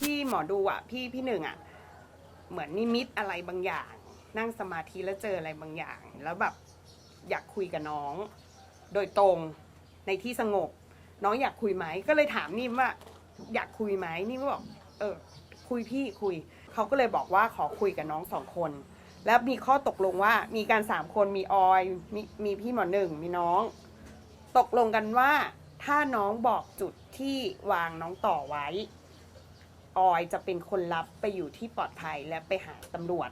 พี่หมอดูอะ พี่พี่หนึ่งอะ เหมือนนิมิตอะไรบางอย่าง นั่งสมาธิแล้วเจออะไรบางอย่าง แล้วแบบอยากคุยกับน้อง โดยตรงในที่สงบ น้องอยากคุยไหมก็เลยถามนิ่มว่า อยากคุยไหมนิ่มก็บอกเออ คุยพี่คุยเขาก็เลยบอกว่าขอคุยกับน้องสองคน แล้วมีข้อตกลงว่ามีการสามคนมีออยมีมีพี่หมอหนึ่งมีน้อง ตกลงกันว่าถ้าน้องบอกจุดที่วางน้องต่อไว้ ออยจะเป็นคนรับไปอยู่ที่ปลอดภัยและไปหาตำรวจ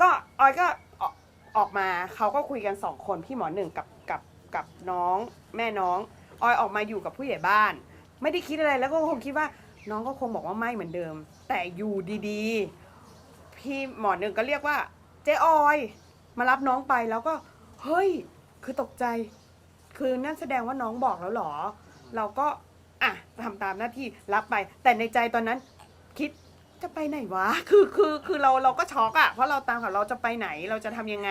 ก็ออยก็ออกอกมาเขาก็คุยกันสองคนพี่หมอหนึ่งกับกับกับน้องแม่น้อง ออยออกมาอยู่กับผู้ใหญ่บ้าน ไม่ได้คิดอะไรแล้วก็คงคิดว่า น้องก็คงบอกว่าไม่เหมือนเดิม แต่อยู่ดีๆ พี่หมอหนึ่งก็เรียกว่า เจ๊ออย มารับน้องไปแล้วก็เฮ้ย คือตกใจ คือนั่นแสดงว่าน้องบอกแล้วหรอ เราก็ อะทำตามหน้าที่รับไป แต่ในใจตอนนั้นคิดจะไปไหนวะ คือคือคือเราเราก็ช็อกอะเพราะเราตามค่ะเราจะไปไหนเราจะทำยังไง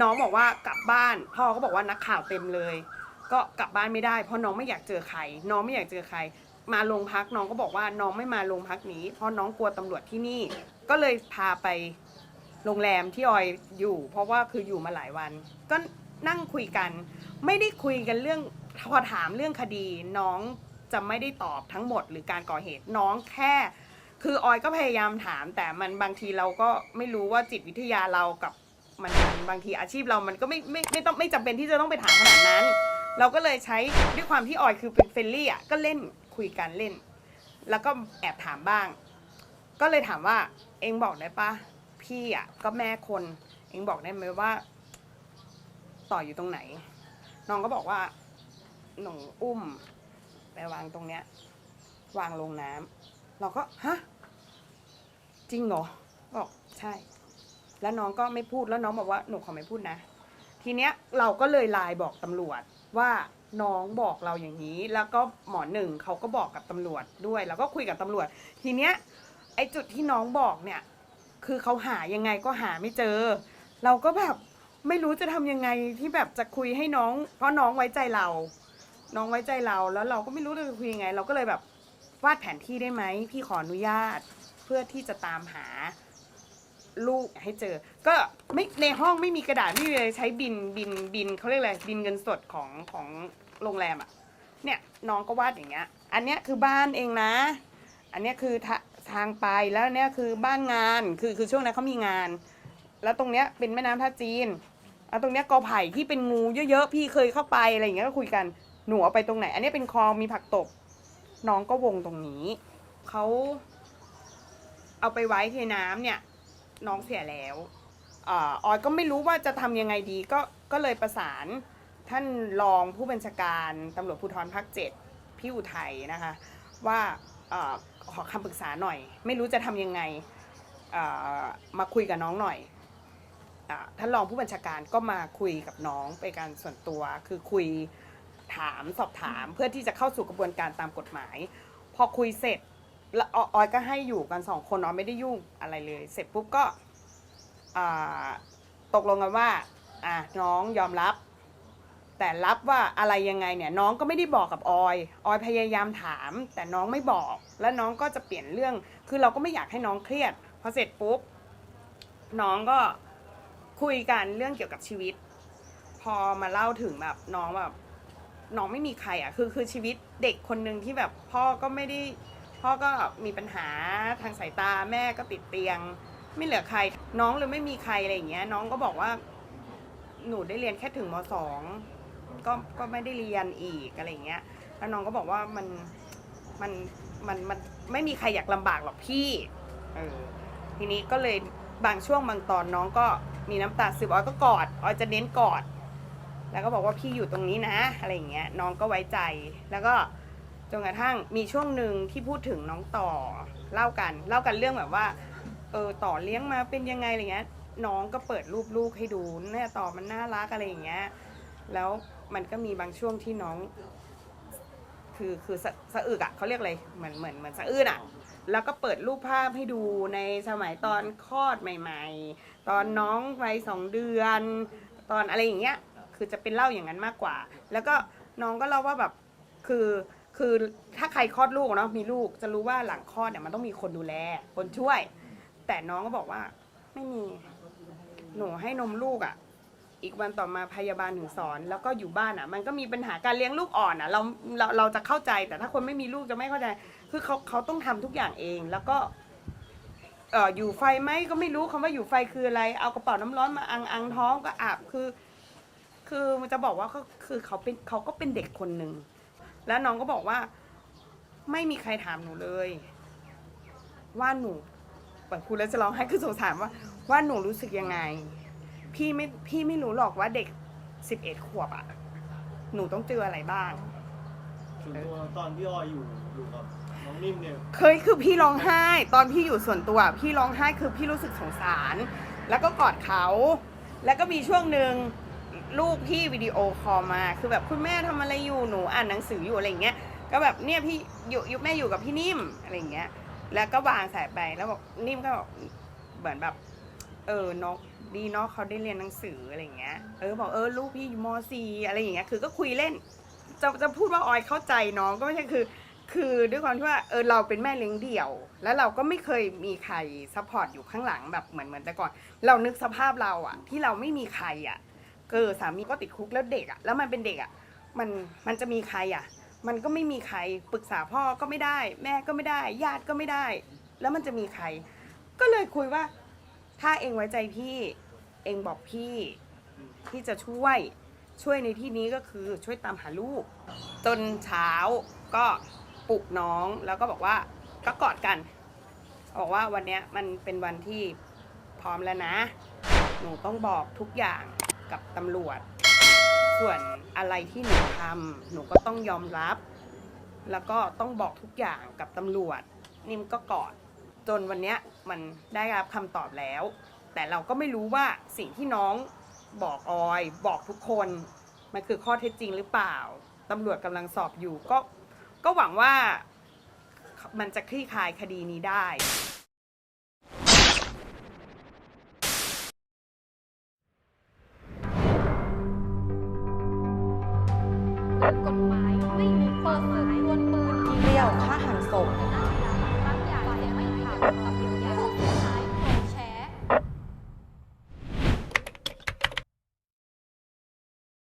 น้องบอกว่ากลับบ้าน พ่อก็บอกว่านักข่าวเต็มเลย ก็กลับบ้านไม่ได้ เพราะน้องไม่อยากเจอใคร น้องไม่อยากเจอใคร มาโรงพักน้องก็บอกว่าน้องไม่มาโรงพักนี้ เพราะน้องกลัวตำรวจที่นี่ ก็เลยพาไปโรงแรมที่ออยอยู่ เพราะว่าคืออยู่มาหลายวัน ก็นั่งคุยกัน ไม่ได้คุยกันเรื่อง พอถามเรื่องคดีน้องจะไม่ได้ตอบทั้งหมดหรือการก่อเหตุน้องแค่ คือออยก็พยายามถาม แต่มันบางทีเราก็ไม่รู้ว่าจิตวิทยาเรากับมันบางทีอาชีพเรามันก็ไม่ไม่ไม่ต้องไม่จำเป็นที่จะต้องไปถามขนาดนั้น เราก็เลยใช้ด้วยความที่ออยคือเป็นเฟรนลี่อะก็เล่นคุยกันเล่น แล้วก็แอบถามบ้าง ก็เลยถามว่าเองบอกได้ปะพี่อะก็แม่คน เองบอกได้ไหมว่า ต่ออยู่ตรงไหน น้องก็บอกว่า หนูอุ้ม ไปวางตรงเนี้ย วางลงน้ำเราก็ฮะจริงเหรอบอกใช่ แล้วน้องก็ไม่พูดแล้วน้องบอกว่าหนูขอไม่พูดนะ ทีเนี้ยเราก็เลยไลน์บอกตำรวจว่าน้องบอกเราอย่างนี้ แล้วก็หมอหนึ่งเขาก็บอกกับตำรวจด้วย แล้วก็คุยกับตำรวจ ทีเนี้ยไอ้จุดที่น้องบอกเนี่ย คือเขาหายังไงก็หาไม่เจอ เราก็แบบไม่รู้จะทำยังไงที่แบบจะคุยให้น้อง เพราะน้องไว้ใจเรา น้องไว้ใจเราแล้วเราก็ไม่รู้จะคุยยังไง เราก็เลยแบบวาดแผนที่ได้ไหมพี่ขออนุญาตเพื่อที่จะตามหาลูกให้เจอ ก็ไม่ในห้องไม่มีกระดาษไม่มีเลยใช้บินบินบินเขาเรียกอะไรบินเงินสดของของโรงแรมอะเนี่ยน้องก็วาดอย่างเงี้ย อันเนี้ยคือบ้านเองนะ อันเนี้ยคือทาทางไปแล้วเนี้ยคือบ้านงานคือคือช่วงนั้นเขามีงาน แล้วตรงเนี้ยเป็นแม่น้ำท่าจีนแล้วตรงเนี้ยกอไผ่ที่เป็นงูเยอะๆพี่เคยเข้าไปอะไรอย่างเงี้ยก็คุยกัน หนูเอาไปตรงไหน อันนี้เป็นคลองมีผักตบ น้องก็วงตรงนี้เขาเอาไปไว้เทน้ำเนี่ย น้องเสียแล้วออยก็ไม่รู้ว่าจะทำยังไงดีก็ก็เลยประสานท่านรองผู้บัญชาการตำรวจภูธรภาคเจ็ดพี่อุทัยนะคะ ว่าออขอคำปรึกษาหน่อย ไม่รู้จะทำยังไงมาคุยกับน้องหน่อยอท่านรองผู้บัญชาการก็มาคุยกับน้องเป็นการส่วนตัวคือคุย ถามสอบถามเพื่อที่จะเข้าสู่กระบวนการตามกฎหมาย พอคุยเสร็จแล้วอออยก็ให้อยู่กันสองคนออยไม่ได้ยุ่งอะไรเลย เสร็จปุ๊บก็ตกลงกันว่าอะน้องยอมรับ แต่รับว่าอะไรยังไงเนี่ยน้องก็ไม่ได้บอกกับออย ออยพยายามถาม แต่น้องไม่บอก แล้วน้องก็จะเปลี่ยนเรื่อง คือเราก็ไม่อยากให้น้องเครียดพอเสร็จปุ๊บน้องก็คุยกันเรื่องเกี่ยวกับชีวิต พอมาเล่าถึงแบบน้องแบบ น้องไม่มีใครอะคือคือชีวิตเด็กคนหนึ่งที่แบบพ่อก็ไม่ได้พ่อก็มีปัญหาทางสายตาแม่ก็ติดเตียง ไม่เหลือใคร น้องเลยไม่มีใครอะไรอย่างเงี้ย น้องก็บอกว่าหนูได้เรียนแค่ถึงมสองก็ก็ไม่ได้เรียนอีกอะไรเงี้ย แล้วน้องก็บอกว่ามันมันมันมันไม่มีใครอยากลำบากหรอกพี่เออทีนี้ก็เลยบางช่วงบางตอนน้องก็มีน้ำตาซึมออยก็กอดออยจะเน้นกอด แล้วก็บอกว่าพี่อยู่ตรงนี้นะ อะไรอย่างเงี้ยน้องก็ไว้ใจ แล้วก็จนกระทั่งมีช่วงหนึ่งที่พูดถึงน้องต่อเล่ากัน เล่ากันเรื่องแบบว่าเออต่อเลี้ยงมาเป็นยังไงอะไรเงี้ย น้องก็เปิดรูปลูกให้ดูเนี่ยต่อมันน่ารักอะไรอย่างเงี้ยแล้วมันก็มีบางช่วงที่น้อง คือคือสะสะอึกอะเขาเรียกอะไรเหมือนเหมือนเหมือนสะอื้นอะแล้วก็เปิดรูปภาพให้ดูในสมัยตอนคลอดใหม่ ๆ ตอนน้องวัยสองเดือน ตอนอะไรอย่างเงี้ย คือจะเป็นเล่าอย่างนั้นมากกว่า แล้วก็น้องก็เล่าว่าแบบคือคือถ้าใครคลอดลูกเนาะมีลูกจะรู้ว่าหลังคลอดเนี่ยมันต้องมีคนดูแล คนช่วย แต่น้องก็บอกว่าไม่มีหนูให้นมลูกอะ่ะ อีกวันต่อมาพยาบาลถึงสอน แล้วก็อยู่บ้านอะ่ะ มันก็มีปัญหาการเลี้ยงลูกอ่อนอะ่ะเราเราเราจะเข้าใจแต่ถ้าคนไม่มีลูกจะไม่เข้าใจ คือเขาเขาต้องทำทุกอย่างเองแล้วก็เอออยู่ไฟไหมก็ไม่รู้คำว่าอยู่ไฟคืออะไร เอากระเป๋าน้ำร้อนมาอังอังท้องก็อาบคือ คือมันจะบอกว่าเขาคือเขาเป็นเขาก็เป็นเด็กคนหนึ่ง แล้วน้องก็บอกว่า ไม่มีใครถามหนูเลย ว่าหนูเปิดพูดแล้วจะร้องไห้คือสงสารว่า ว่าหนูรู้สึกยังไง พี่ไม่พี่ไม่รู้หรอกว่าเด็กสิบเอ็ดขวบอะหนูต้องเจออะไรบ้างถึงตัวตอนพี่ออยอยู่อยู่กับน้องนิ่มเนี่ยเคยคือพี่ร้องไห้ ตอนพี่อยู่ส่วนตัว พี่ร้องไห้คือพี่รู้สึกสงสาร แล้วก็กอดเขา แล้วก็มีช่วงหนึ่ง ลูกพี่วิดีโอคอลมา คือแบบคุณแม่ทำอะไรอยู่หนูอ่านหนังสืออยู่อะไรอย่างเงี้ยก็แบบเนี่ยพี่อยู่ยแม่อยู่กับพี่นิ่มอะไรอย่างเงี้ย แล้วก็วางสายไปแล้วบอกนิ่มก็บอกเหมือนแบบเออเนกดีเนาะเขาได้เรียนหนังสืออะไรอย่างเงี้ยเออบอกเออลูกพี่อยู่มสี่อะไรอย่างเงี้ยคือก็คุยเล่น จะจะพูดว่าออยเข้าใจน้องก็ไม่ใช่คือ คือด้วยความที่ว่าเออเราเป็นแม่เลี้ยงเดี่ยว แล้วเราก็ไม่เคยมีใครซัพพอร์ตอยู่ข้างหลังแบบเหมือนเหมือนแต่ก่อน เรานึกสภาพเราอะที่เราไม่มีใครอะ เกิดสามีก็ติดคุกแล้วเด็กอะแล้วมันเป็นเด็กอะมันมันจะมีใครอะมันก็ไม่มีใครปรึกษาพ่อก็ไม่ได้ แม่ก็ไม่ได้ ญาติก็ไม่ได้ แล้วมันจะมีใคร ก็เลยคุยว่า ถ้าเองไว้ใจพี่ เองบอกพี่ที่จะช่วยช่วยในที่นี้ก็คือช่วยตามหาลูก จนเช้าก็ปลุกน้องแล้วก็บอกว่าก็กอดกันบอกว่าวันเนี้ยมันเป็นวันที่พร้อมแล้วนะ หนูต้องบอกทุกอย่าง กับตำรวจ ส่วนอะไรที่หนูทำหนูก็ต้องยอมรับ แล้วก็ต้องบอกทุกอย่างกับตำรวจ นิ่มก็กอดจนวันเนี้ยมันได้รับคำตอบแล้ว แต่เราก็ไม่รู้ว่าสิ่งที่น้องบอกออย บอกทุกคน มันคือข้อเท็จจริงหรือเปล่าตำรวจกำลังสอบอยู่ก็ก็หวังว่ามันจะคลี่คลายคดีนี้ได้ กฎหมายไม่มีเปิดศึกดวนปืนเปรี้ยวฆ่าหันศพ